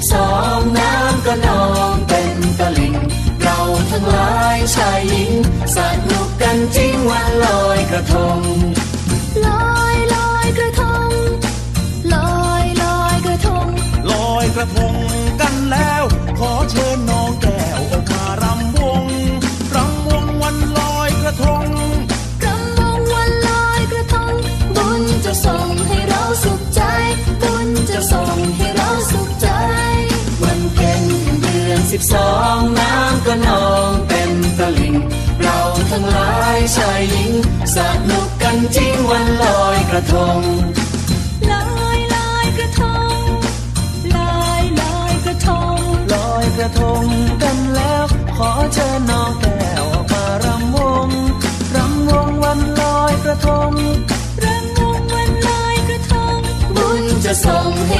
บสองน้ำก็นองเต็มตลิ่งเราทั้งหลายชายหญิงสนุกกันจริงวันลอยกระทงลอยลอยกระทงลอยลอยกระทงลอยกระทงกันแล้ว สิบสองน้ำก็นองเต็มตลิ่ง เราทั้งหลายชายหญิงสนุกกันจริงวันลอยกระทงลอยลอยกระทงลอยลอยกระทงลอยกระทงกันแล้ว ขอเชิญน้องแก้วออกมารำวงรำวงวันลอยกระทงรำวงวันลอยกระทงบุญจะส่งให้